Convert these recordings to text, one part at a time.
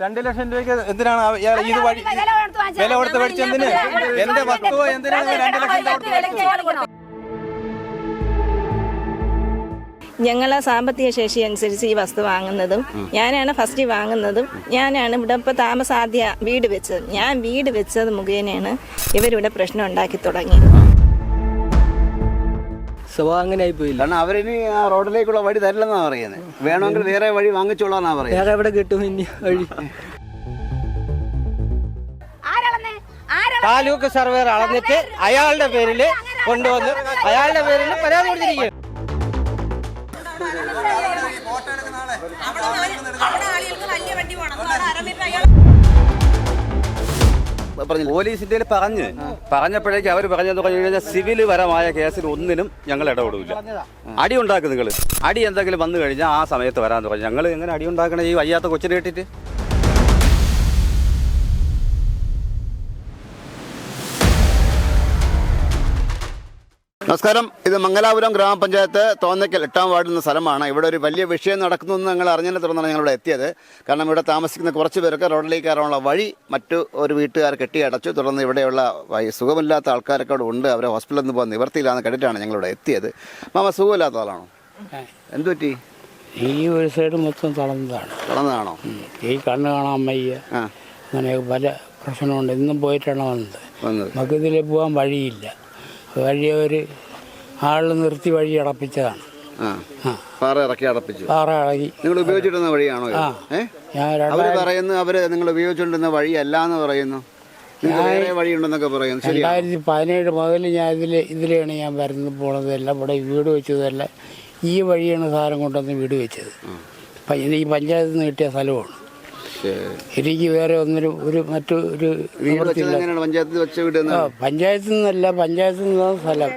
രണ്ട് ലക്ഷം രൂപയ്ക്ക് എന്തിനാണ് ഇയാൾ ഇത് വഴി വില കൊടുത്ത് മേടിച്ച് എന്തിന് എന്റെ വസ്തുവോ എന്തിനാണ് രണ്ട് ലക്ഷം രൂപ ഞങ്ങളെ സാമ്പത്തിക ശേഷി അനുസരിച്ച് ഈ വസ്തു വാങ്ങുന്നതും ഞാനാണ് ഫസ്റ്റ് വാങ്ങുന്നതും ഞാനാണ് ഇവിടെ ഇപ്പോൾ താമസാദ്യ വീട് വെച്ചത്. ഞാൻ വീട് വെച്ചത് മുഖേനയാണ് ഇവരിവിടെ പ്രശ്നം ഉണ്ടാക്കി തുടങ്ങിയത്. സ്വഭാവം അങ്ങനെ ആയി പോയില്ല. കാരണം അവരിനി ആ റോഡിലേക്കുള്ള വഴി തരില്ലെന്നാ പറയുന്നത് വേണമെങ്കിൽ വേറെ വഴി വാങ്ങിച്ചോളാന്നാ പറയുന്നത് വേറെ എവിടെ കിട്ടും ഇനി വഴി? താലൂക്ക് സർവേർ അളന്നിട്ട് അയാളുടെ പേരിൽ കൊണ്ടുവന്ന് അയാളുടെ പേരിൽ പരാതി കൊടുത്തിരിക്കുകയാണ്. പറഞ്ഞു പോലീസിന്റെ പറഞ്ഞ്. പറഞ്ഞപ്പോഴേക്ക് അവർ പറഞ്ഞെന്ന് പറഞ്ഞു കഴിഞ്ഞാൽ സിവിൽ പരമായ കേസിൽ ഒന്നിനും ഞങ്ങൾ ഇടപെടില്ല. അടി ഉണ്ടാക്കും നിങ്ങൾ അടി എന്തെങ്കിലും വന്നു കഴിഞ്ഞാൽ ആ സമയത്ത് വരാൻ പറഞ്ഞു. ഞങ്ങൾ എങ്ങനെ അടി ഉണ്ടാക്കണേ? ഈ വയ്യാത്ത കൊച്ചിനെ കേട്ടിട്ട്? നമസ്കാരം. ഇത് മംഗലാപുരം ഗ്രാമപഞ്ചായത്ത് തോന്നയ്ക്കൽ എട്ടാം വാർഡിൽ എന്ന സ്ഥലമാണ്. ഇവിടെ ഒരു വലിയ വിഷയം നടക്കുന്നു എന്ന് ഞങ്ങൾ അറിഞ്ഞതിനെ തുടർന്നാണ് ഞങ്ങൾ ഇവിടെ എത്തിയത്. കാരണം ഇവിടെ താമസിക്കുന്ന കുറച്ച് പേർക്ക് റോഡിലേക്ക് കയറാനുള്ള വഴി മറ്റു ഒരു വീട്ടുകാർ കെട്ടി അടച്ചു. തുടർന്ന് ഇവിടെയുള്ള സുഖമില്ലാത്ത ആൾക്കാരൊക്കെ അവിടെ ഉണ്ട്. അവരെ ഹോസ്പിറ്റലിൽ നിന്ന് പോകാൻ നിവർത്തിയില്ലാന്ന് കണ്ടിട്ടാണ് ഞങ്ങളിവിടെ എത്തിയത്. മാമ സുഖമില്ലാത്ത ആളാണോ? എന്തു പറ്റി? ഈ ഒരു സൈഡ് മൊത്തം തളർന്നതാണ്. തളർന്നതാണോ? ഈ കണ്ണ് കാണാൻ വയ്യ. അങ്ങനെ പല പ്രശ്നമുണ്ട്. ഇന്നും പോയിട്ടാണ് വന്നത്. വന്നത്. നമുക്ക് ഇതിൽ പോകാൻ വഴിയില്ല. വഴി ഒരു ആളിൽ നിർത്തി വഴി അടപ്പിച്ചതാണ്. പാറ ഇറക്കി അടപ്പിച്ചു. പാറ ഇളകി നിങ്ങൾ ഉപയോഗിച്ചിരുന്ന വഴിയാണോ. ഞാൻ രണ്ടായിരത്തി പറയുന്നു അവർ നിങ്ങൾ ഉപയോഗിച്ചുകൊണ്ടിരുന്ന വഴിയല്ല എന്ന് പറയുന്നു വഴിയുണ്ടെന്നൊക്കെ പറയുന്നു. രണ്ടായിരത്തി പതിനേഴ് മുതൽ ഞാൻ ഇതിൽ ഇതിലാണ് ഞാൻ വരുന്നത് പോണതെല്ലാം ഇവിടെ വീട് വെച്ചതെല്ലാം ഈ വഴിയാണ് സാധനം കൊണ്ടുവന്ന് വീട് വെച്ചത്. ഈ പഞ്ചായത്തിൽ നിന്ന് കിട്ടിയ സ്ഥലമാണ്. എനിക്ക് വേറെ ഒന്നൊരു ഒരു മറ്റു ഒരു വീട് വെച്ചത് പഞ്ചായത്തിൽ വെച്ച വീട് പഞ്ചായത്തിൽ നിന്നല്ല പഞ്ചായത്തിൽ നിന്നാണ് സ്ഥലം.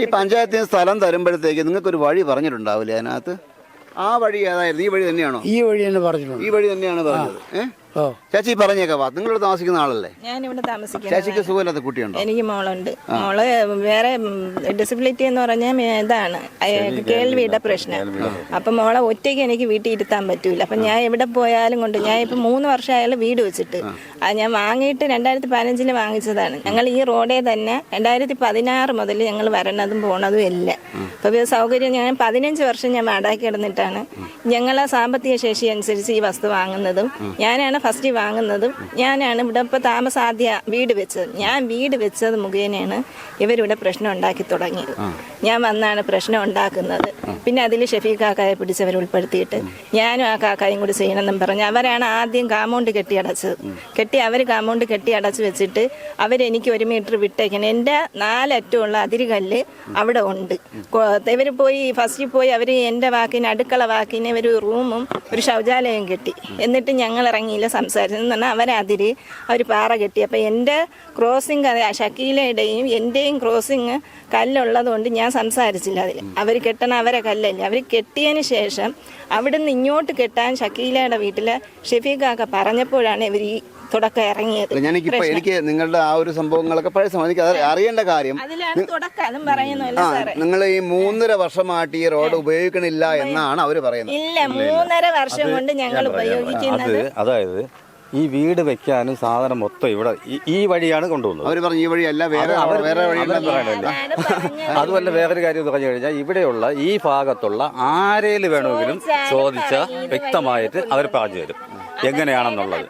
ഈ പഞ്ചായത്തിന് സ്ഥലം തരുമ്പോഴത്തേക്ക് നിങ്ങൾക്ക് ഒരു വഴി പറഞ്ഞിട്ടുണ്ടാവില്ലേ അതിനകത്ത്? ആ വഴി ഏതായിരുന്നു? ഈ വഴി തന്നെയാണോ? ഈ വഴി തന്നെ പറഞ്ഞിട്ടുണ്ട്. ഈ വഴി തന്നെയാണ് പറഞ്ഞത്. ഏഹ് ചേച്ചി പറഞ്ഞേക്കാ വാ. നിങ്ങളിവിടെ താമസിക്കുന്ന ആളല്ലേ? ഞാനിവിടെ താമസിക്കുന്നത് ചേച്ചിക്ക് സുഖമില്ലാത്ത കുട്ടിയുണ്ടോ? എനിക്ക് മോളുണ്ട്. മോൾ വേറെ ഡിസബിലിറ്റി എന്ന് പറഞ്ഞാൽ ഇതാണ്. കേൾവിയുടെ പ്രശ്നം. അപ്പൊ മോളെ ഒറ്റയ്ക്ക് എനിക്ക് വീട്ടിൽ ഇരുത്താൻ പറ്റൂല. അപ്പൊ ഞാൻ എവിടെ പോയാലും കൊണ്ട് ഞാൻ ഇപ്പൊ മൂന്ന് വർഷമായാലും വീട് വെച്ചിട്ട് അത് ഞാൻ വാങ്ങിയിട്ട് രണ്ടായിരത്തി പതിനഞ്ചിൽ വാങ്ങിച്ചതാണ്. ഞങ്ങൾ ഈ റോഡേ തന്നെ രണ്ടായിരത്തി പതിനാറ് മുതൽ ഞങ്ങൾ വരണതും പോണതും എല്ലാം അപ്പൊ സൗകര്യം ഞാൻ പതിനഞ്ച് വർഷം ഞാൻ വാടക കിടന്നിട്ടാണ് ഞങ്ങളെ സാമ്പത്തിക ശേഷി അനുസരിച്ച് ഈ വസ്തു വാങ്ങുന്നതും ഞാനാണ് ഫസ്റ്റ് വാങ്ങുന്നതും ഞാനാണ് ഇവിടെ ഇപ്പോൾ താമസാദ്യ വീട് വെച്ചത്. ഞാൻ വീട് വെച്ചത് മുഖേനയാണ് ഇവരിവിടെ പ്രശ്നം ഉണ്ടാക്കി തുടങ്ങിയത്. ഞാൻ വന്നാണ് പ്രശ്നം ഉണ്ടാക്കുന്നത്. പിന്നെ അതിൽ ഷഫീഖ് കാക്കായെ പിടിച്ചവർ ഉൾപ്പെടുത്തിയിട്ട് ഞാനും ആ കാക്കായും കൂടി ചെയ്യണമെന്നും പറഞ്ഞു അവരാണ് ആദ്യം കാമൗണ്ട് കെട്ടി അടച്ചത് കെട്ടി അവർ കാമൗണ്ട് കെട്ടി അടച്ച് വെച്ചിട്ട് അവരെനിക്ക് ഒരു മീറ്റർ വിട്ടേക്കണം. എന്റെ നാലറ്റമുള്ള അതിരുകല്ല് അവിടെ ഉണ്ട്. ഇവർ പോയി ഫസ്റ്റിൽ പോയി അവർ എന്റെ വാക്കിന് അടുക്കള വാക്കിന് ഒരു റൂമും ഒരു ശൗചാലയം കെട്ടി. എന്നിട്ട് ഞങ്ങൾ ഇറങ്ങിയില്ല സംസാരിച്ചു. എന്ന് പറഞ്ഞാൽ അവരതിര് അവർ പാറ കെട്ടി. അപ്പം എന്റെ ക്രോസിങ് ഷക്കീലയുടെയും എന്റെയും ക്രോസിങ് കല്ലുള്ളതുകൊണ്ട് ഞാൻ സംസാരിച്ചില്ല അതിൽ അവർ കെട്ടണ അവരെ കല്ലല്ല. അവർ കെട്ടിയതിന് ശേഷം അവിടുന്ന് ഇങ്ങോട്ട് കെട്ടാൻ ഷക്കീലയുടെ വീട്ടിൽ ഷെഫീഖാക്ക പറഞ്ഞപ്പോഴാണ് ഇവർ ഈ തുടക്കം ഇറങ്ങിയത്. ഞാനിപ്പോ എനിക്ക് നിങ്ങളുടെ ആ ഒരു സംഭവങ്ങളൊക്കെ പഴയ സമയം. എനിക്ക് അറിയേണ്ട കാര്യം നിങ്ങൾ ഈ മൂന്നര വർഷമായിട്ട് ഈ റോഡ് ഉപയോഗിക്കണില്ല എന്നാണ് അവർ പറയുന്നത്. ഇല്ല മൂന്നര വർഷം കൊണ്ട് ഞങ്ങൾ ഉപയോഗിക്കുന്നത് അത് അതായത് ഈ വീട് വെക്കാനും സാധനം മൊത്തം ഇവിടെ ഈ- ഈ വഴിയാണ് കൊണ്ടുവന്നത് അവർ പറഞ്ഞു ഈ വഴിയല്ല വേറെ വേറെ വഴിയുണ്ടെന്ന് പറയണില്ല. അതുമല്ല വേറൊരു കാര്യം എന്ന് പറഞ്ഞു കഴിഞ്ഞാൽ ഇവിടെയുള്ള ഈ ഭാഗത്തുള്ള ആരേൽ വേണമെങ്കിലും ചോദിച്ചാൽ വ്യക്തമായിട്ട് അവർ പറഞ്ഞു തരും. എങ്ങനെയാണെന്നുള്ളത്?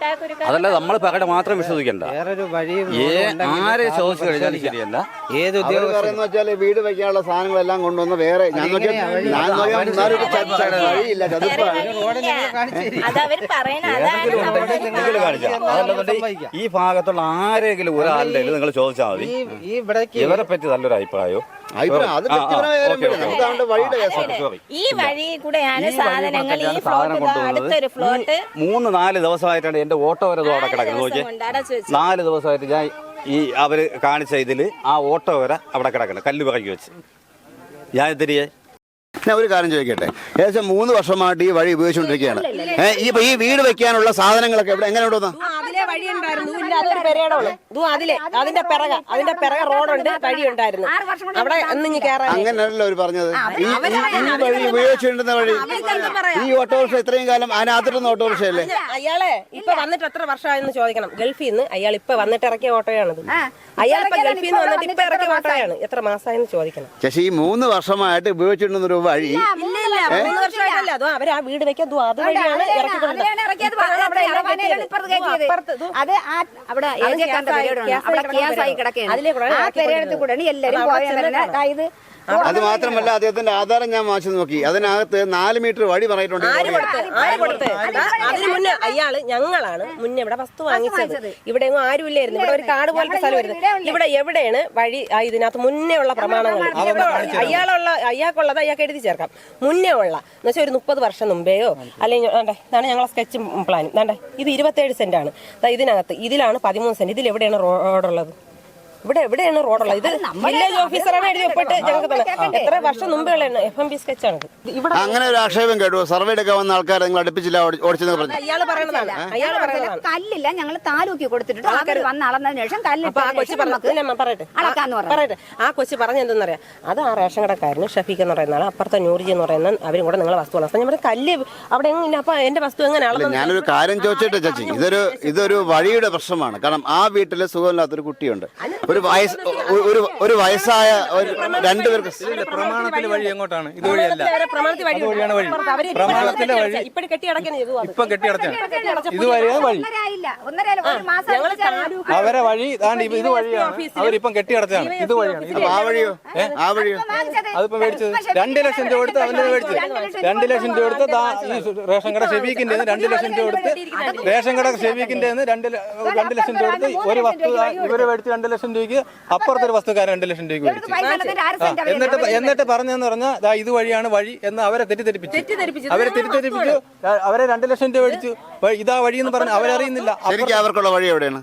അതല്ല നമ്മൾ പകട മാത്രം വിശ്വസിക്കണ്ട. വേറൊരു വഴിയും ഏ ആരെ ചോദിച്ചു കഴിഞ്ഞാലും ശരിയല്ല. ഏത് അവർ വെച്ചാൽ വീട് വെക്കാനുള്ള സാധനങ്ങളെല്ലാം കൊണ്ടുവന്ന് വേറെ ഞാൻ ഒരു ച- ച- വഴിയില്ല ചതുപ്പാണ്. അതാണ് നമ്മുടെ നിങ്ങൾ കാണിച്ചാ. അതല്ലെന്നുണ്ടെങ്കിൽ ഈ ഭാഗത്തുള്ള ആരെങ്കിലും ഒരാളുടെ നിങ്ങൾ ചോദിച്ചാൽ മതി. ഈ ഈ ഇവിടേക്ക് ഇവരെ പറ്റി നല്ലൊരു അഭിപ്രായോ? അഭിപ്രായം അത് ആ, ആ, വ്യക്തിപരമായ കാര്യം ഓക്കേ, വിടും. ഓക്കേ. നമുക്ക് അതുകൊണ്ട് വഴിയുടെ കേസാണ് സോറി ഈ വഴി കൂടെയാണ് ഈ സാധനങ്ങൾ ഈ സാധനം ഫ്ലോട്ട് അടുത്തൊരു ഫ്ലോട്ട്. ഈ മൂന്ന് നാല് ദിവസമായിട്ടാണ് എന്റെ ഓട്ടോ വരെ അവിടെ കിടക്കുന്നത്. നോക്കിയേ. നാല് ദിവസമായിട്ട് ഞാൻ ഈ അവർ കാണിച്ച ഇതിൽ ആ ഓട്ടോ വരെ അവിടെ കിടക്കണം കല്ല് പറക്കി വെച്ച്. ഞാൻ തിരികെ ഞാൻ ഒരു കാര്യം ചോദിക്കട്ടെ? ഏകദേശം മൂന്ന് വർഷമായിട്ട് ഈ വഴി ഉപയോഗിച്ചുകൊണ്ടിരിക്കുകയാണ്. ഏഹ് ഈ ഈ വീട് വെക്കാനുള്ള സാധനങ്ങളൊക്കെ എവിടെ എങ്ങനെ ഇവിടെ വന്നു അതിലെ വഴി ഉണ്ടായിരുന്നു ഇതും അതിലെ അതിന്റെ പിറക അതിന്റെ പിറക റോഡുണ്ട് വഴി ഉണ്ടായിരുന്നു അവിടെ അന്ന് അങ്ങനെയല്ലോ അവർ പറഞ്ഞത്. ഈ ഈ- ഈ വഴി ഉപയോഗിച്ചുകൊണ്ടിരുന്ന വഴി ഈ ഓട്ടോറിക്ഷ ഇത്രയും കാലം അതിനകത്തിരുന്ന ഓട്ടോറിക്ഷ അല്ലേ അയാളെ ഇപ്പൊ വന്നിട്ട് എത്ര വർഷമായെന്ന് ചോദിക്കണം. ഗൾഫിൽ നിന്ന് അയാൾ ഇപ്പൊ വന്നിട്ട് ഇറക്കിയ ഓട്ടോയാണിത്. അയാൾ ഇപ്പൊ ഗൾഫിൽ നിന്ന് വന്നിട്ട് ഇപ്പൊ ഇറക്കിയ ഓട്ടോയാണ്. എത്ര മാസമായെന്ന് ചോദിക്കണം. ശശി ഈ മൂന്ന് വർഷമായിട്ട് ഉപയോഗിച്ചിട്ടുണ്ടെന്നൊരു ഒരു വഴി? അവരാ വീട് വെക്കാൻ അത് വഴിയാണ് അത് ആ അവിടെ എല്ലാവരും അത് മാത്രമല്ല അദ്ദേഹത്തിന്റെ ആധാരം ഞാൻ വാങ്ങിച്ചു നോക്കി. അതിനകത്ത് നാല് മീറ്റർ വഴി പറഞ്ഞിട്ടുണ്ട് അതിന് മുന്നേ അയാൾ ഞങ്ങളാണ് മുന്നേ ഇവിടെ വസ്തു വാങ്ങിച്ചത്. ഇവിടെ എങ്ങും ആരും ഇല്ലായിരുന്നു ഇവിടെ ഒരു കാട് പോലത്തെ സ്ഥലം വരുന്നത്. ഇവിടെ എവിടെയാണ് വഴി ആ, ഇതിനകത്ത് മുന്നേ ഉള്ള പ്രമാണങ്ങൾ. അയാളുള്ള അയാൾക്കുള്ളത് അയാൾക്ക് എഴുതി ചേർക്കാം. മുന്നേ ഉള്ള എന്ന് വെച്ചാൽ ഒരു മുപ്പത് വർഷം മുമ്പേയോ അല്ലെങ്കിൽ വേണ്ടേ ഇതാണ് ഞങ്ങളെ സ്കെച്ച് പ്ലാൻ വേണ്ടേ ഇത് ഇരുപത്തേഴ് സെന്റ് ആണ്. ദാ ഇതിനകത്ത് ഇതിലാണ് പതിമൂന്ന് സെന്റ് ഇതിൽ എവിടെയാണ് റോഡുള്ളത് ഇവിടെ എവിടെയാണ് റോഡുള്ളത്? ഇത് വില്ലേജ് ഓഫീസറാണ് എഴുതി ഒപ്പിട്ട് ഞങ്ങൾക്ക് തന്നെ എത്ര വർഷം മുമ്പേ ഉള്ള എഫ് എം ബി സ്കെച്ച് ആണ്. ഇവിടെ അങ്ങനെ ഒരു ആക്ഷേപം കേട്ടു. സർവേ എടുക്കാൻ വന്ന ആൾക്കാരെ നിങ്ങൾ അടുപ്പിച്ചില്ല ഓടി- ഓടിച്ചെന്ന് പറഞ്ഞു. അയാൾ പറയുന്നതാണ് അയാൾ പറയുന്നതാണ് കല്ലില്ല ഞങ്ങൾ താലൂക്കി കൊടുത്തിട്ട് ആൾക്കാർ വന്ന് അളന്നതിന് ശേഷം കല്ല് ആ കൊച്ചു കല്ലിട്ട് പറഞ്ഞു ഞാൻ പറയട്ടെ. അളക്കാന്ന് ആ, പറഞ്ഞു. പറയട്ടെ. ആ കൊച്ചു പറഞ്ഞ എന്തെന്നറിയാം? അത് ആ റേഷൻ കടക്കാരനും ഷഫീഖ് എന്ന് പറയുന്ന ആൾ അപ്പുറത്തെ നൂർജി എന്ന് പറയുന്ന അവരും കൂടെ നിങ്ങളെ വസ്തു അളന്നു ഞാൻ പറഞ്ഞു കല്ല് അവിടെ അപ്പൊ എന്റെ വസ്തു എങ്ങനെ അല്ല അളന്നു ഞാനൊരു കാര്യം ചോദിച്ചിട്ട് ചേച്ചി ഇതൊരു ഇതൊരു വഴിയുടെ പ്രശ്നമാണ്. കാരണം ആ വീട്ടിലെ സുഖമില്ലാത്തൊരു കുട്ടിയുണ്ട്. ഒരു വയസ്സ് ഒരു- ഒരു വയസ്സായ രണ്ടുപേർക്ക് പ്രമാണത്തിന്റെ വഴി എങ്ങോട്ടാണ്? ഇത് വഴിയല്ല വഴി അതുവഴിയാണ് വഴി. പ്രമാണത്തിന്റെ വഴി. ഇപ്പൊ കെട്ടിയടക്കാണ് ഇത് വഴിയാണ് വഴി. ഒരു മാസം അവരെ വഴി ഇത് ഇത് വഴിയാണ്. അവരിപ്പം കെട്ടിയടച്ചാണ്. ഇത് വഴിയാണ്. ഇത് ആ വഴിയോ? ആ വഴിയോ? അതിപ്പോ മേടിച്ചത് രണ്ട് ലക്ഷം രൂപ കൊടുത്ത് അവന്റെ മേടിച്ചത്. രണ്ട് ലക്ഷം രൂപ കൊടുത്ത് ഈ റേഷൻ കട ഷെബീക്കിന്റെ രണ്ട് ലക്ഷം രൂപ കൊടുത്ത് റേഷൻ കട ഷെബീക്കിന്റെ രണ്ട് രണ്ട് ലക്ഷം രൂപ കൊടുത്ത് ഒരു വസ്തു ഇവർ മേടിച്ച് രണ്ട് ലക്ഷം രൂപയ്ക്ക് അപ്പുറത്തൊരു വസ്തുക്കാരൻ രണ്ട് ലക്ഷം രൂപയ്ക്ക് മേടിച്ചു. എന്നിട്ട് എന്നിട്ട് പറഞ്ഞെന്ന് പറഞ്ഞാൽ ദാ ഇത് വഴിയാണ് വഴി എന്ന് അവരെ തെറ്റിദ്ധരിപ്പിച്ചു. അവരെ തെറ്റിദ്ധരിപ്പിച്ചു. അവരെ രണ്ട് ലക്ഷം രൂപ മേടിച്ചു. ഇതാ വഴി എന്ന് പറഞ്ഞു അവരറിയുന്നില്ല. ശരിക്കും അവർക്കുള്ള വഴി എവിടെയാണ്?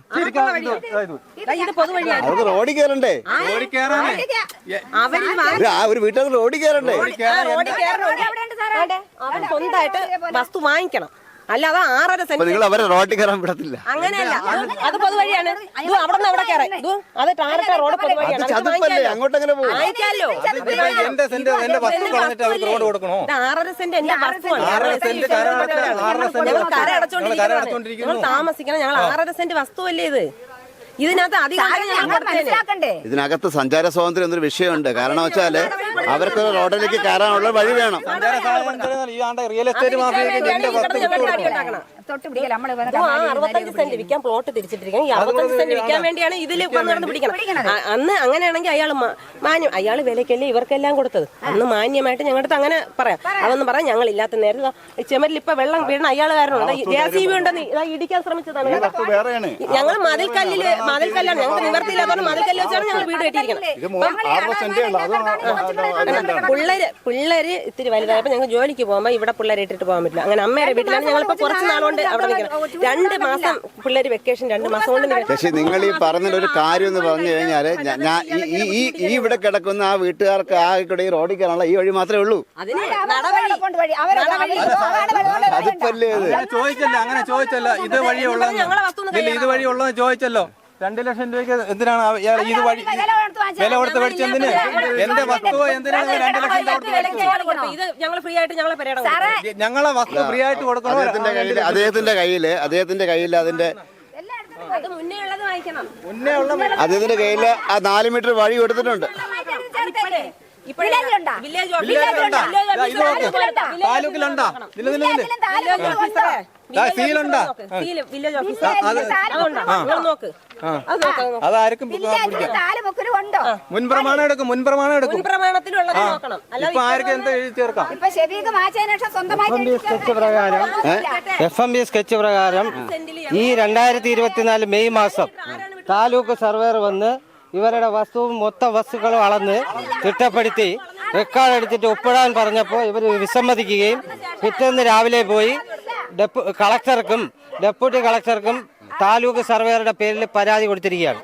അവർക്ക് റോഡിൽ കയറണ്ടേ? ഓടി കയറാനേ ഒരു ആ ഒരു വീട്ടിൽ റോഡിൽ കയറണ്ടേ? റോഡിൽ? അവൻ സ്വന്തമായിട്ട് വസ്തു വാങ്ങിക്കണം. അല്ലാതെ ആറര അപ്പൊ സെന്റ് നിങ്ങൾ അവരെ റോഡിൽ കയറാൻ വിടത്തില്ല. അങ്ങനെയല്ല. അത് പൊതുവഴിയാണ്. ഇത് അവിടെ നിന്ന് അവിടെ കയറാം ഇത് അത് ടാറിട്ട റോഡ് പൊതുവഴിയാണ്. അത്. അങ്ങോട്ടങ്ങനെ എന്റെ സെന്റ് എന്റെ വസ്തു കളഞ്ഞിട്ട് അവർക്ക് റോഡ് കൊടുക്കണോ? ഇത് ആറര സെന്റ് എന്റെ വസ്തുവാണ് ആറര. ഞങ്ങൾ താമസിക്കണം. ഞങ്ങൾ ആറര സെന്റ് വസ്തുവല്ലേ ഇത്? ഇതിനകത്ത് അധികം സഞ്ചാര സ്വാതന്ത്ര്യം എന്നൊരു വിഷയമുണ്ട്. കാരണം വെച്ചാൽ അവർക്ക് റോഡിലേക്ക് കയറാനുള്ള വഴി വേണം. റിയൽ എസ്റ്റേറ്റ് എന്റെ വസ്തു വിട്ടു കൊടുക്കണം ഉണ്ടാക്കണം. തൊട്ട് പിടിക്കല നമ്മൾ ഇത് ആ അറുപത്തഞ്ച് സെന്റ് വിൽക്കാൻ പ്ലോട്ട് തിരിച്ചിട്ടിരിക്കണം ഈ അറുപത്തഞ്ച് സെന്റ് വിൽക്കാൻ വേണ്ടിയാണ് ഇതിൽ വന്ന് നടന്ന് പിടിക്കണം അ- അന്ന് അങ്ങനെയാണെങ്കിൽ അയാൾ മാന്യം. അയാൾ വിലക്കല്ലേ ഇവർക്കെല്ലാം കൊടുത്തത്. അന്ന് മാന്യമായിട്ട് ഞങ്ങളുടെ അങ്ങനെ പറയാം. അതൊന്നും പറയാം ഞങ്ങൾ ഇല്ലാത്ത നേരം ചെമരിൽ ഇപ്പൊ വെള്ളം വീണ അയാൾ കാരണമുണ്ട് ജെ സി ബി ഉണ്ടെന്ന് ഇതാ ഇടിക്കാൻ ശ്രമിച്ചതാണ്. ഞങ്ങൾ മതിൽക്കല്ലിൽ മതിൽക്കല്ലാണ് ഞങ്ങൾക്ക് നിവർത്തിയില്ലാത്തതുകൊണ്ട് മതിൽക്കല്ല് വെച്ചാണ് ഞങ്ങൾ വീട് കെട്ടിയിരിക്കുന്നത് പിള്ളേര് പിള്ളേര് ഇത്തിരി വലുതായപ്പോ ഞങ്ങൾ ജോലിക്ക് പോകുമ്പോ ഇവിടെ പിള്ളേരെ ഇട്ടിട്ട് പോകാൻ പറ്റില്ല. അങ്ങനെ അമ്മയുടെ വീട്ടിലാണ് ഞങ്ങളിപ്പോ കുറച്ച് നാളുകൊണ്ട് അവിടെ നിൽക്കണം രണ്ട് മാസം പിള്ളേര് വെക്കേഷൻ രണ്ട് മാസം കൊണ്ട് നിൽക്കണം പക്ഷെ നിങ്ങൾ ഈ പറഞ്ഞൊരു ഒരു കാര്യം എന്ന് പറഞ്ഞു കഴിഞ്ഞാൽ ഞാൻ ഈ- ഈ ഈ ഇവിടെ കിടക്കുന്ന ആ വീട്ടുകാർക്ക് ആ കൂടെ ഈ റോഡിൽ കയറാനുള്ള ഈ വഴി മാത്രമേ ഉള്ളൂ. അതിന് നടവഴി അതിപ്പല്ലേ അങ്ങനെ ചോദിച്ചല്ല അങ്ങനെ ചോദിച്ചല്ല ഇത് വഴി ഉള്ളത് ഞങ്ങളെ വസ്തു ഒന്ന് ഇല്ല ഇത് വഴി ഉള്ളത് ചോദിച്ചല്ലോ. രണ്ട് ലക്ഷം രൂപയ്ക്ക് എന്തിനാണ് ഇയാൾ ഇത് വഴി വില കൊടുത്ത് മേടിച്ച എന്തിന്? എന്റെ വസ്തു എന്തിനാണ് രണ്ട് ലക്ഷം ഇത് ഞങ്ങൾ ഫ്രീ ആയിട്ട് ഞങ്ങളെ പരിപാടി ഞങ്ങളെ വസ്തു ഫ്രീ ആയിട്ട് കൊടുക്കണോ? അദ്ദേഹത്തിന്റെ കയ്യിൽ അദ്ദേഹത്തിന്റെ കയ്യിൽ അദ്ദേഹത്തിന്റെ കയ്യിൽ അതിന്റെ അത് മുന്നേ ഉള്ളത് വാങ്ങിക്കണം. മുന്നേ ഉള്ള അദ്ദേഹത്തിന്റെ കയ്യിൽ ആ നാല് മീറ്റർ വഴി കൊടുത്തിട്ടുണ്ട്. താലൂക്കിലുണ്ടാ? സീലുണ്ടാ. അതാർക്കും മുൻപ്രമാണം എടുക്കും മുൻപ്രമാണം എടുക്കും. ഇപ്പൊ ആർക്കും എന്താ എഴുതി ചേർക്കാം? എഫ് എം ബി സ്കെച്ച് പ്രകാരം ഈ രണ്ടായിരത്തി ഇരുപത്തിനാല് മെയ് മാസം താലൂക്ക് സർവേർ വന്ന് ഇവരുടെ വസ്തുവും മൊത്ത വസ്തുക്കളും അളന്ന് തിട്ടപ്പെടുത്തി റെക്കോർഡ് എടുത്തിട്ട് ഒപ്പിടാൻ പറഞ്ഞപ്പോൾ ഇവർ വിസമ്മതിക്കുകയും പിറ്റേന്ന് രാവിലെ പോയി ഡെപ്പു കളക്ടർക്കും ഡെപ്യൂട്ടി കളക്ടർക്കും താലൂക്ക് സർവേയറുടെ പേരിൽ പരാതി കൊടുത്തിരിക്കുകയാണ്.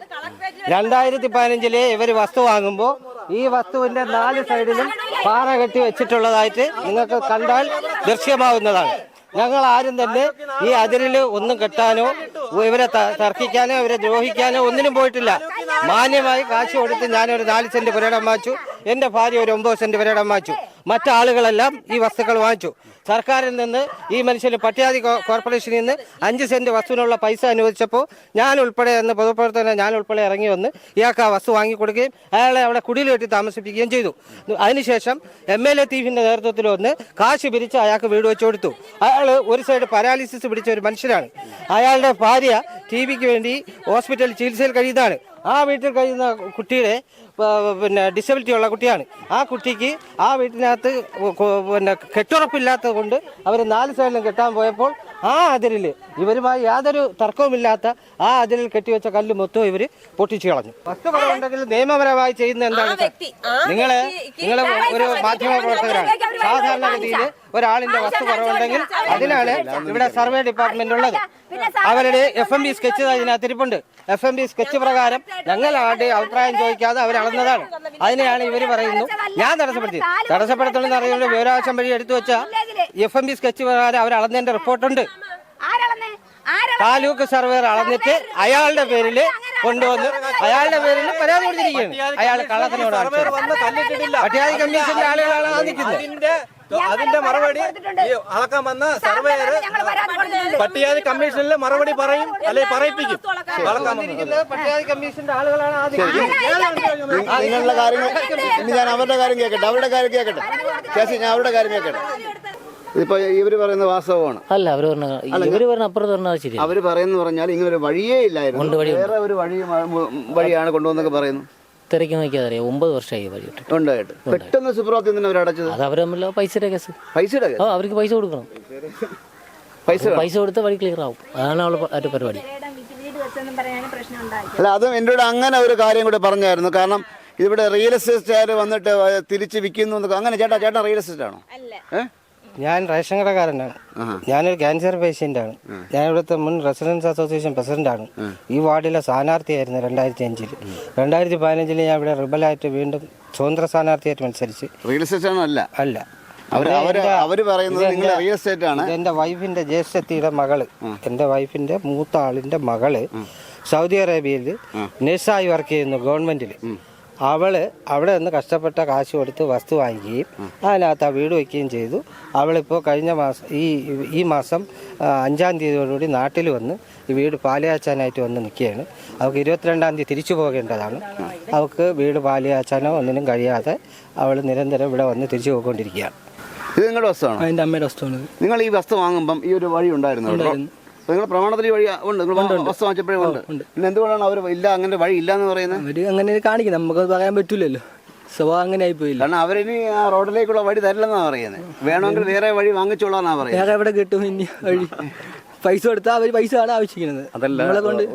രണ്ടായിരത്തി പതിനഞ്ചിലെ ഇവർ വസ്തു വാങ്ങുമ്പോൾ ഈ വസ്തുവിന്റെ നാല് സൈഡിലും പാറ കെട്ടി വെച്ചിട്ടുള്ളതായിട്ട് നിങ്ങൾക്ക് കണ്ടാൽ ദൃശ്യമാവുന്നതാണ്. ഞങ്ങൾ ആരും തന്നെ ഈ അതിരിൽ ഒന്നും കെട്ടാനോ ഇവരെ തർക്കിക്കാനോ ഇവരെ ദ്രോഹിക്കാനോ ഒന്നിനും പോയിട്ടില്ല. മാന്യമായി കാശ് കൊടുത്ത് ഞാനൊരു നാല് സെന്റ് പുരയിടം വാങ്ങിച്ചു. എന്റെ ഭാര്യ ഒരു ഒമ്പത് സെന്റ് പുരയിടം വാങ്ങിച്ചു. മറ്റാളുകളെല്ലാം ഈ വസ്തുക്കൾ വാങ്ങിച്ചു. സർക്കാരിൽ നിന്ന് ഈ മനുഷ്യന് പട്ട്യാദി കോർപ്പറേഷനിൽ നിന്ന് അഞ്ച് സെന്റ് വസ്തുവിനുള്ള പൈസ അനുവദിച്ചപ്പോൾ ഞാൻ ഉൾപ്പെടെ എന്ന് പൊതുപ്രവർത്തകനെ ഞാൻ ഉൾപ്പെടെ ഇറങ്ങി വന്ന് ഇയാൾക്ക് ആ വസ്തു വാങ്ങിക്കൊടുക്കുകയും അയാളെ അവിടെ കുടിയിൽ കെട്ടി താമസിപ്പിക്കുകയും ചെയ്തു. അതിനുശേഷം എം എൽ എ തീഫിന്റെ നേതൃത്വത്തിൽ വന്ന് കാശ് പിരിച്ച് അയാൾക്ക് വീട് വെച്ചു കൊടുത്തു. അയാൾ ഒരു സൈഡ് പാരാലിസിസ് പിടിച്ച ഒരു മനുഷ്യനാണ്. അയാളുടെ ഭാര്യ ടി വേണ്ടി ഹോസ്പിറ്റലിൽ ചികിത്സയിൽ കഴിയുന്നതാണ്. ആ വീട്ടിൽ കഴിയുന്ന കുട്ടിയുടെ പിന്നെ ഡിസബിലിറ്റി ഉള്ള കുട്ടിയാണ്. ആ കുട്ടിക്ക് ആ വീട്ടിനകത്ത് പിന്നെ കെട്ടുറപ്പില്ലാത്തത് കൊണ്ട് അവർ നാല് സൈഡിലും കെട്ടാൻ പോയപ്പോൾ ആ അതിരിൽ ഇവരുമായി യാതൊരു തർക്കവുമില്ലാത്ത ആ അതിരിൽ കെട്ടിവെച്ച കല്ല് മൊത്തം ഇവർ പൊട്ടിച്ചു കളഞ്ഞു. വസ്തു കുറവുണ്ടെങ്കിൽ നിയമപരമായി ചെയ്യുന്ന എന്താണ് നിങ്ങൾ നിങ്ങൾ ഒരു മാധ്യമ പ്രവർത്തകരാണ്. സാധാരണഗതിയിൽ ഒരാളിന്റെ വസ്തു കുറവുണ്ടെങ്കിൽ അതിനാണ് ഇവിടെ സർവേ ഡിപ്പാർട്ട്മെന്റ് ഉള്ളത്. അവരുടെ എഫ് എം ബി സ്കെച്ച് അതിനകത്ത് ഇരിപ്പുണ്ട് എഫ് എം ബി സ്കെച്ച് പ്രകാരം ഞങ്ങൾ ആരുടെ അഭിപ്രായം ചോദിക്കാതെ അവർ അളന്നതാണ്. അതിനെയാണ് ഇവർ പറയുന്നു ഞാൻ തടസ്സപ്പെടുത്തി. തടസ്സപ്പെടുത്തണമെന്ന് അറിയുന്നത് വിവരാവശ്യം വഴി എടുത്തു വെച്ച എഫ് എം ബി സ്കെച്ച് പ്രകാരം അവർ അളന്നതിന്റെ റിപ്പോർട്ടുണ്ട് താലൂക്ക് സർവേർ അളന്നിട്ട് അയാളുടെ പേരിൽ കൊണ്ടുവന്ന് അയാളുടെ പേരിൽ പരാതി കൊടുത്തിരിക്കുകയാണ്. അയാൾ കള്ളത്തിനോട് പട്ടികാതി കമ്മീഷന്റെ ആളുകളാണ് ആ നിൽക്കുന്നത്. അതിന്റെ മറുപടി ഈ അളക്കാൻ വന്ന സർവേയർ പരാതി പട്ടികാതി കമ്മീഷനിൽ മറുപടി പറയും അല്ലെങ്കിൽ പറയിപ്പിക്കും. പട്ടികാതി കമ്മീഷന്റെ ആളുകളാണ് നിങ്ങളുടെ കാര്യങ്ങൾ ഇനി ഞാൻ അവരുടെ കാര്യം കേൾക്കട്ടെ അവരുടെ കാര്യം കേൾക്കട്ടെ ചേച്ചി ഞാൻ അവരുടെ കാര്യം കേൾക്കട്ടെ ഇവർ പറയുന്ന വാസ്തവമാണ്. അല്ല അവർ പറഞ്ഞ ഇവർ പറഞ്ഞ അപ്പുറത്ത് പറഞ്ഞാൽ ശരി അവർ പറയുന്ന പറഞ്ഞാൽ ഇങ്ങനെ ഒരു വഴിയേ ഇല്ലായിരുന്നു. വേറെ ഒരു വഴി വഴിയാണ് കൊണ്ടുവന്നൊക്കെ പറയുന്നു. തിരക്കി നോക്കിയാൽ അറിയാം ഒമ്പത് വർഷമായി വഴി ഇട്ടിട്ട് ഉണ്ടായിട്ട്. പെട്ടെന്ന് സുപ്രാത്തി തന്നെ അവർ അടച്ചത്? അത് അവർ തമ്മിൽ പൈസയുടെ കേസ്. പൈസയുടെ കേസ്? അവർക്ക് പൈസ കൊടുക്കണം. പൈസ. പൈസ കൊടുത്ത വഴി ക്ലിയർ ആവും. അതാണ് അവളെ അവരുടെ പരിപാടി. അല്ല അതും എന്റെ കൂടെ അങ്ങനെ ഒരു കാര്യം കൂടെ പറഞ്ഞായിരുന്നു. കാരണം ഇവിടെ റിയൽ എസ്റ്റേറ്റുകാർ വന്നിട്ട് തിരിച്ച് വിൽക്കുന്നു അങ്ങനെ ചേട്ടാ ചേട്ടാ റിയൽ എസ്റ്റേറ്റ് ആണോ? ഏ? ഞാൻ റേഷൻ കടക്കാരനാണ് ഞാനൊരു ക്യാൻസർ പേഷ്യന്റ് ആണ്. ഞാൻ ഇവിടുത്തെ മുൻ റെസിഡൻസ് അസോസിയേഷൻ പ്രസിഡന്റ് ആണ്. ഈ വാർഡിലെ സ്ഥാനാർത്ഥിയായിരുന്നു രണ്ടായിരത്തി അഞ്ചിൽ രണ്ടായിരത്തി പതിനഞ്ചിൽ ഞാൻ ഇവിടെ റിബലായിട്ട് വീണ്ടും സ്വതന്ത്ര സ്ഥാനാർത്ഥിയായിട്ട് മത്സരിച്ച്. റിയൽ എസ്റ്റേറ്റ് അല്ല. അല്ല. അവർ പറയുന്നത് നിങ്ങൾ റിയൽ എസ്റ്റേറ്റ് ആണ്. എന്റെ വൈഫിന്റെ ജ്യേഷ്ഠത്തിയുടെ മകൾ. എന്റെ വൈഫിന്റെ മൂത്ത ആളിന്റെ മകൾ സൗദി അറേബ്യയിൽ നഴ്സായി വർക്ക് ചെയ്യുന്നു ഗവൺമെന്റിൽ അവൾ അവിടെ നിന്ന് കഷ്ടപ്പെട്ട കാശ് കൊടുത്ത് വസ്തു വാങ്ങിക്കുകയും അതിനകത്ത് ആ വീട് വയ്ക്കുകയും ചെയ്തു. അവളിപ്പോൾ കഴിഞ്ഞ മാസം ഈ ഈ മാസം അഞ്ചാം തീയതിയോടുകൂടി നാട്ടിൽ വന്ന് ഈ വീട് പാലയാച്ചാനായിട്ട് വന്ന് നിൽക്കുകയാണ്. അവൾക്ക് ഇരുപത്തിരണ്ടാം തീയതി തിരിച്ചു പോകേണ്ടതാണ്. അവൾക്ക് വീട് പാലയാച്ചാനോ ഒന്നിനും കഴിയാതെ അവൾ നിരന്തരം ഇവിടെ വന്ന് തിരിച്ചു പോയിക്കൊണ്ടിരിക്കുകയാണ്. ഇത് നിങ്ങളുടെ വസ്തുവാണ്? അതിന്റെ അമ്മയുടെ വസ്തുവാണ് നിങ്ങൾ ഈ വസ്തു വാങ്ങുമ്പം ഈ ഒരു വഴി ഉണ്ടായിരുന്നു. നിങ്ങൾ പ്രമാണത്തിൽ വഴി ഉണ്ട്. നിങ്ങൾ വസ്തു വാങ്ങിച്ചപ്പോഴേ ഉണ്ട്. പിന്നെ എന്തുകൊണ്ടാണ് അവർ ഇല്ല അങ്ങനെ വഴി ഇല്ല എന്ന് പറയുന്നത്? അവർ അങ്ങനെ കാണിക്കും. നമുക്ക് പറയാൻ പറ്റൂലല്ലോ. സ്വഭാവം അങ്ങനെ ആയിപ്പോയില്ല. കാരണം അവരിനി ആ റോഡിലേക്കുള്ള വഴി തരില്ലെന്നാ പറയുന്നത്. വേണമെങ്കിൽ വേറെ വഴി വാങ്ങിച്ചോളാന്നാ പറയുന്നത്. വേറെ എവിടെ കിട്ടും ഇനി വഴി? പൈസ കൊടുത്താൽ അവർ പൈസ ആണ് ആവശ്യിക്കുന്നത്. അതല്ല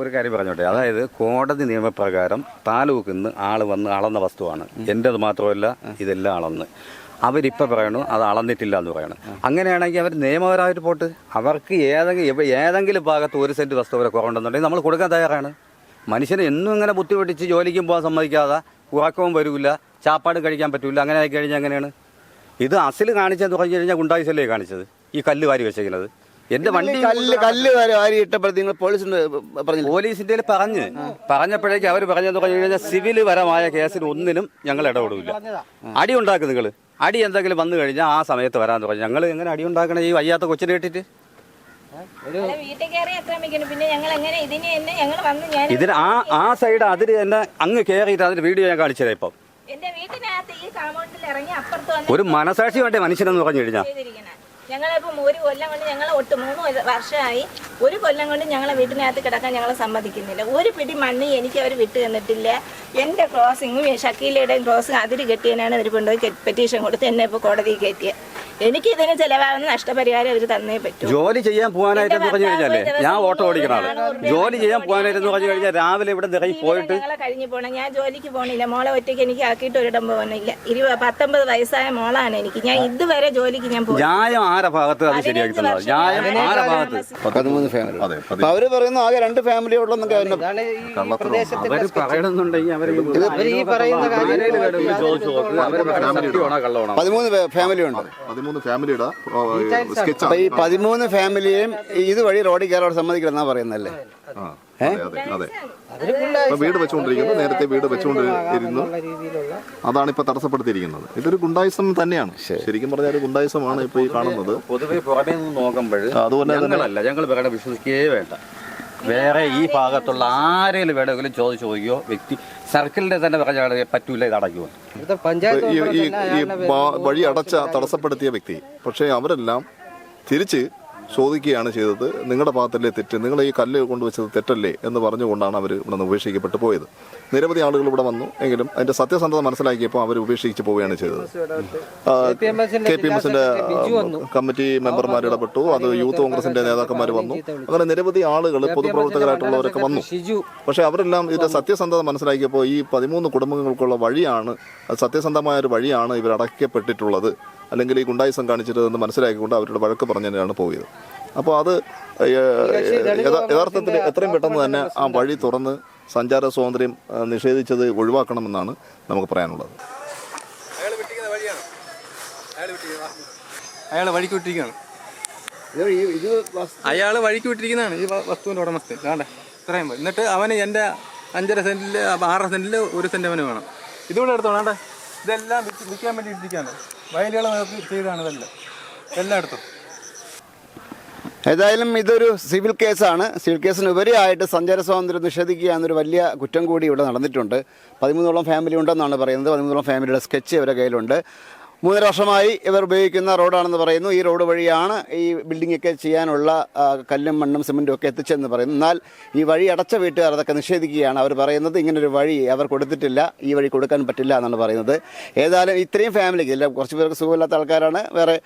ഒരു കാര്യം പറഞ്ഞോട്ടെ. അതായത് കോടതി നിയമപ്രകാരം താലൂക്കിൽ നിന്ന് ആൾ വന്ന് അളന്ന വസ്തുവാണ്. എന്റെത് മാത്രമല്ല ഇതെല്ലാം അളന്ന്. അവരിപ്പോൾ പറയണു അത് അളന്നിട്ടില്ല എന്ന് പറയണം. അങ്ങനെയാണെങ്കിൽ അവർ നിയമപരമായിട്ട് പോട്ട് അവർക്ക് ഏതെങ്കിലും ഏതെങ്കിലും ഭാഗത്ത് ഒരു സെന്റ് വസ്തു വരെ കുറവുണ്ടെന്നുണ്ടെങ്കിൽ നമ്മൾ കൊടുക്കാൻ തയ്യാറാണ്. മനുഷ്യന് എന്നും ഇങ്ങനെ ബുദ്ധിമുട്ടിച്ച് ജോലിക്കും പോകാൻ സമ്മതിക്കാതെ ഉറക്കവും വരില്ല ചാപ്പാട് കഴിക്കാൻ പറ്റില്ല അങ്ങനെ ആയി കഴിഞ്ഞാൽ അങ്ങനെയാണ് ഇത് അസിൽ കാണിച്ചെന്ന് പറഞ്ഞു കഴിഞ്ഞാൽ ഗുണ്ടായിസല്ലേ കാണിച്ചത് ഈ കല്ല് വാരി വെച്ചേക്കുന്നത്. എന്റെ വണ്ടി കല്ല് കല്ല് വരെ വാരി ഇട്ടപ്പോഴത്തെ നിങ്ങൾ പോലീസിന് പറഞ്ഞു പോലീസിന്റെ പറഞ്ഞ് പറഞ്ഞപ്പോഴേക്ക് അവർ പറഞ്ഞെന്ന് പറഞ്ഞു കഴിഞ്ഞാൽ സിവിൽ പരമായ കേസിൽ ഒന്നിനും ഞങ്ങൾ ഇടപെടില്ല അടി ഉണ്ടാക്കും നിങ്ങൾ അടി എന്തെങ്കിലും വന്നു കഴിഞ്ഞാൽ ആ സമയത്ത് വരാൻ പറഞ്ഞു. ഞങ്ങൾ എങ്ങനെ അടി ഉണ്ടാക്കണേ ഈ വയ്യാത്ത കൊച്ചിനെ കേട്ടിട്ട് വീട്ടിൽ കയറി ആക്രമിക്കുന്നു പിന്നെ ഞങ്ങൾ എങ്ങനെ ഇതിന് തന്നെ ഞങ്ങൾ വന്ന് ഞാൻ ഇതിന് ആ ആ സൈഡ് അതിന് തന്നെ അങ്ങ് കയറിയിട്ട് അതിന്റെ വീഡിയോ ഞാൻ കാണിച്ചു തരാം ഇപ്പം. എന്റെ ഈ കാമ്പൗണ്ടിൽ ഇറങ്ങി അപ്പുറത്ത് വന്ന് ഒരു മനസാക്ഷി വേണ്ടേ മനുഷ്യനെന്ന് പറഞ്ഞു കഴിഞ്ഞാൽ ഞങ്ങളിപ്പം ഒരു കൊല്ലം കൊണ്ട് ഞങ്ങൾ ഒട്ട് മൂന്ന് വർഷമായി ഒരു കൊല്ലം കൊണ്ട് ഞങ്ങളെ വീട്ടിനകത്ത് കിടക്കാൻ ഞങ്ങളെ സമ്മതിക്കുന്നില്ല. ഒരു പിടി മണ്ണ് എനിക്ക് അവർ വിട്ടു തന്നിട്ടില്ല. എന്റെ ക്രോസിങ്ങും ഷക്കീലയുടെയും ക്രോസിങ് അതിര് കെട്ടിയതിനാണ് അവർ കൊണ്ടുപോയി പെറ്റീഷൻ കൊടുത്ത് എന്നെ ഇപ്പോൾ കോടതിയിൽ കയറ്റിയത് എനിക്ക് ഇതിന് ചെലവാകുന്ന നഷ്ടപരിഹാരം അവർ തന്നേ പറ്റും. ജോലി ചെയ്യാൻ പോകാനായിട്ട് പറഞ്ഞു കഴിഞ്ഞാലേ ഞാൻ ഓട്ടോ ഓടിക്കണ ആൾ. ജോലി ചെയ്യാൻ പോകാനായിട്ട് പറഞ്ഞു കഴിഞ്ഞാൽ രാവിലെ ഇവിടെ നിറയി പോയിട്ട് കഴിഞ്ഞു പോണ. ഞാൻ ജോലിക്ക് പോകണില്ല മോളെ ഒറ്റയ്ക്ക് എനിക്ക് ആക്കിയിട്ട് ഒരിടം പോകുന്നില്ല ഇരുപത് പത്തൊമ്പത് വയസ്സായ മോളാണ് എനിക്ക്. ഞാൻ ഇതുവരെ ജോലിക്ക് ഞാൻ പോയി ന്യായം ആരെ ഭാഗത്ത് അത് ശരിയാക്കി തന്നത്? ന്യായം ആരെ ഭാഗത്ത്? പതിമൂന്ന് ഫാമിലി അവർ പറയുന്നു ആകെ രണ്ട് ഫാമിലി ഉള്ളെന്നൊക്കെ ഈ പ്രദേശത്തിന്റെ അവർ പറയണമെന്നുണ്ടെങ്കിൽ അവർ അവർ ഈ പറയുന്ന പതിമൂന്ന് ഫാമിലി ഉണ്ട്. പതിമൂന്ന് ഫാമിലിയുടെ സ്കെച്ചാണ് ഈ പതിമൂന്ന് ഫാമിലിയും ഇതുവഴി റോഡിൽ കയറാൻ സമ്മതിക്കണമെന്നാ പറയുന്നല്ലേ വീട് വെച്ചുകൊണ്ടിരിക്കുന്നു നേരത്തെ വീട് വെച്ചുകൊണ്ടിരുന്നു രീതിയിലുള്ള അതാണ് ഇപ്പൊ തടസ്സപ്പെടുത്തിയിരിക്കുന്നത്. ഇതൊരു ഗുണ്ടായുസം തന്നെയാണ്. ശരിക്കും പറഞ്ഞാൽ ഗുണ്ടായുസമാണ് ഇപ്പൊ ഈ കാണുന്നത്. പൊതുവെ പുറമേ നിന്ന് നോക്കുമ്പോൾ അതുപോലെ തന്നെ- ഞങ്ങൾ വേറെ വിശ്വസിക്കുകയേ വേണ്ട. വേറെ ഈ ഭാഗത്തുള്ള ആരെങ്കിലും വേണമെങ്കിലും ചോദിച്ചു ചോദിക്കോ വ്യക്തി സർക്കിളിന്റെ തന്നെ പറഞ്ഞാൽ പറ്റൂല ഇത് പഞ്ചായത്ത് ഈ ഈ വഴി അടച്ച തടസ്സപ്പെടുത്തിയ വ്യക്തി. പക്ഷേ അവരെല്ലാം തിരിച്ച് ചോദിക്കുകയാണ് ചെയ്തത് നിങ്ങളുടെ ഭാഗത്തല്ലേ തെറ്റ്? നിങ്ങൾ ഈ കല്ല് കൊണ്ടുവച്ചത് തെറ്റല്ലേ? എന്ന് പറഞ്ഞുകൊണ്ടാണ് അവർ ഇവിടെ നിന്ന് ഉപേക്ഷിക്കപ്പെട്ടു പോയത്. നിരവധി ആളുകൾ ഇവിടെ വന്നു. എങ്കിലും അതിന്റെ സത്യസന്ധത മനസ്സിലാക്കിയപ്പോൾ അവർ ഉപേക്ഷിച്ച് പോവുകയാണ് ചെയ്തത്. കെ പി എം എസിന്റെ. കമ്മിറ്റി മെമ്പർമാർ ഇടപെട്ടു. അത് യൂത്ത് കോൺഗ്രസിന്റെ നേതാക്കന്മാർ വന്നു. അങ്ങനെ നിരവധി ആളുകൾ പൊതുപ്രവർത്തകരായിട്ടുള്ളവരൊക്കെ വന്നു. പക്ഷേ അവരെല്ലാം ഇതിന്റെ സത്യസന്ധത മനസ്സിലാക്കിയപ്പോൾ ഈ പതിമൂന്ന് കുടുംബങ്ങൾക്കുള്ള വഴിയാണ് സത്യസന്ധമായ ഒരു വഴിയാണ് ഇവർ അടയ്ക്കപ്പെട്ടിട്ടുള്ളത് അല്ലെങ്കിൽ ഈ ഗുണ്ടായിസം കാണിച്ചിട്ട് മനസ്സിലാക്കിക്കൊണ്ട് അവരുടെ വഴക്ക് പറഞ്ഞു തന്നെയാണ് പോയത്. അപ്പോൾ അത് യഥാർത്ഥത്തിൽ എത്രയും പെട്ടെന്ന് തന്നെ ആ വഴി തുറന്ന് സഞ്ചാര സ്വാതന്ത്ര്യം നിഷേധിച്ചത് ഒഴിവാക്കണമെന്നാണ് നമുക്ക് പറയാനുള്ളത്. അയാൾ വഴിക്ക് വിട്ടിരിക്കുകയാണ്. അയാൾ വഴിക്ക് വിട്ടിരിക്കുന്നതാണ്. ഈ വസ്തുവിന്റെ ഉടമസ്ഥ ഉടമസ്ഥൻ. കാണ്ടേ? ഇത്രയും എന്നിട്ട് അവന് എന്റെ അഞ്ചര സെന്റിൽ ആറര സെന്റിൽ ഒരു സെന്റ് അവന് വേണം. ഇതുകൂടെ എടുത്തോ വേണ്ടേ ഇതെല്ലാം വിൽക്കാൻ വേണ്ടി ഇട്ടിരിക്കുകയാണ് വയലുകളെ നോക്കി ചെയ്താണ് ഇതെല്ലാം. എല്ലായിടത്തും. ഏതായാലും ഇതൊരു സിവിൽ കേസാണ്. സിവിൽ കേസിന് ഉപരിയായിട്ട് സഞ്ചാര സ്വാതന്ത്ര്യം നിഷേധിക്കുക എന്നൊരു വലിയ കുറ്റം കൂടി ഇവിടെ നടന്നിട്ടുണ്ട്. പതിമൂന്നോളം ഫാമിലി ഉണ്ടെന്നാണ് പറയുന്നത്. പതിമൂന്നോളം ഫാമിലിയുടെ സ്കെച്ച് ഇവരുടെ കയ്യിലുണ്ട്. മൂന്നര വർഷമായി ഇവർ ഉപയോഗിക്കുന്ന റോഡാണെന്ന് പറയുന്നു. ഈ റോഡ് വഴിയാണ് ഈ ബിൽഡിംഗ് ഒക്കെ ചെയ്യാനുള്ള കല്ലും മണ്ണും സിമെന്റും ഒക്കെ എത്തിച്ചെന്ന് പറയുന്നു. എന്നാൽ ഈ വഴി അടച്ച വീട്ടുകാർ അതൊക്കെ നിഷേധിക്കുകയാണ് അവർ പറയുന്നത്. ഇങ്ങനൊരു വഴി അവർ കൊടുത്തിട്ടില്ല. ഈ വഴി കൊടുക്കാൻ പറ്റില്ല എന്നാണ് പറയുന്നത്. ഏതായാലും ഇത്രയും ഫാമിലിക്ക് ഇല്ല കുറച്ച് പേർക്ക് സുഖമില്ലാത്ത ആൾക്കാരാണ്. വേറെ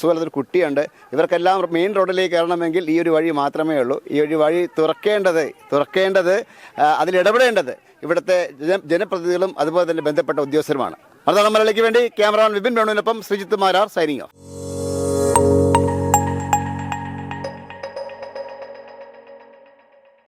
സുഖമില്ലാത്തൊരു കുട്ടിയുണ്ട്. ഇവർക്കെല്ലാം മെയിൻ റോഡിലേക്ക് കയറണമെങ്കിൽ ഈ ഒരു വഴി മാത്രമേ ഉള്ളൂ. ഈ ഒരു വഴി തുറക്കേണ്ടത് തുറക്കേണ്ടത് അതിലിടപെടേണ്ടത് ഇവിടുത്തെ ജന ജനപ്രതിനിധികളും അതുപോലെ തന്നെ ബന്ധപ്പെട്ട ഉദ്യോഗസ്ഥരുമാണ്. മലയാളിക്ക് വേണ്ടി ക്യാമറമാൻ വിപിൻ വേണുവിനൊപ്പം ശ്രീജിത്ത് മാരാർ സൈനിങ് ഓഫ്